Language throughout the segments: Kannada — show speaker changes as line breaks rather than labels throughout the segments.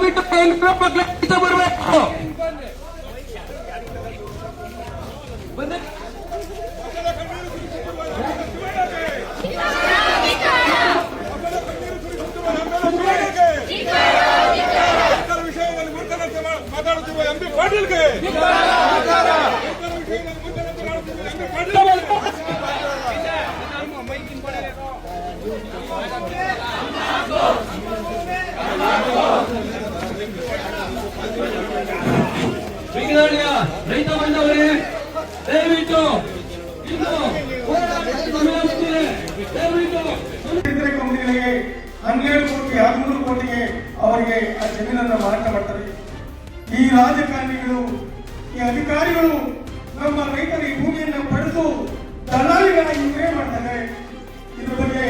ದಯವಿಟ್ಟು ಕೇಂದ್ರ ಬಗ್ಗೆ ಬರಬೇಕು
ರೈತರ ವಿಷಯದಲ್ಲಿ ಮೂರ್ಖನಂತೆ ಮಾ- ಮಾತಾಡುತ್ತಿರುವ ಎಂ ಪಿ ಪಾಟೀಲ್ಗೆ ರೈತರ ವಿಷಯದಲ್ಲಿ
ಬೆಂಗಳೂರಿನ ರೈತ ಬಂದವರೇ, ದಯವಿಟ್ಟು ಇಂದು ದಯವಿಟ್ಟು
ಕಂಪನಿಗಳಿಗೆ ಹನ್ನೆರಡು ಕೋಟಿ, ಹದಿಮೂರು ಕೋಟಿಗೆ ಅವರಿಗೆ ಆ ಜಮೀನನ್ನು ಮಾರಾಟ ಮಾಡ್ತಾರೆ. ಈ ರಾಜಕಾರಣಿಗಳು, ಈ ಅಧಿಕಾರಿಗಳು ನಮ್ಮ ರೈತರ ಈ ಭೂಮಿಯನ್ನು ಪಡೆದು ದಲಾಳಿಗಳಾಗಿ ಇವರೇ ಮಾಡ್ತಾರೆ. ಇದ್ರ ಬಗ್ಗೆ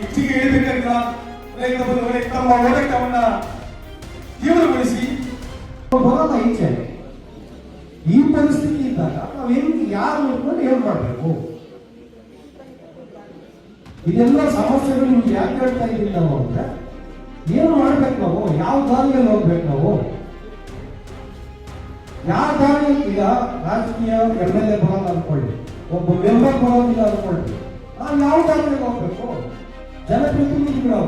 ಹೆಚ್ಚಿಗೆ ಹೇಳ್ಬೇಕಾಗಿಲ್ಲ. ರೈತ ಬಂಧುಗಳೇ ತಮ್ಮ ಹೋರಾಟವನ್ನ
ಈ ಪರಿಸ್ಥಿತಿ ಇದ್ದಾಗ ನಾವು ಹೆಂಗ್ ಯಾರು ನೋಡ್ಕೊಂಡು ಏನ್ ಮಾಡಬೇಕು? ಇದೆಲ್ಲ ಸಮಸ್ಯೆಗಳು ನಿಮ್ಗೆ ಯಾಕೆ ಹೇಳ್ತಾ ಇದ್ದೀವಿ ನಾವು ಅಂದ್ರೆ, ಏನು ಮಾಡ್ಬೇಕು ನಾವು? ಯಾವ ದಾರಿಯಲ್ಲಿ ಹೋಗ್ಬೇಕು ನಾವು? ಯಾವ ದಾರಿಯಲ್ಲಿ ಈಗ ರಾಜಕೀಯ ಎಂ ಎಲ್ ಎ ಬರೋದು ಅನ್ಕೊಳ್ಳಿ. ಒಬ್ಬ ಮೆಂಬರ್ ಬರೋದಿಲ್ಲ ಅನ್ಕೊಳ್ಳಿ. ನಾವು ಯಾವ ದಾರಿಯಲ್ಲಿ ಹೋಗ್ಬೇಕು? ಜನಪ್ರತಿನಿಧಿಗಳು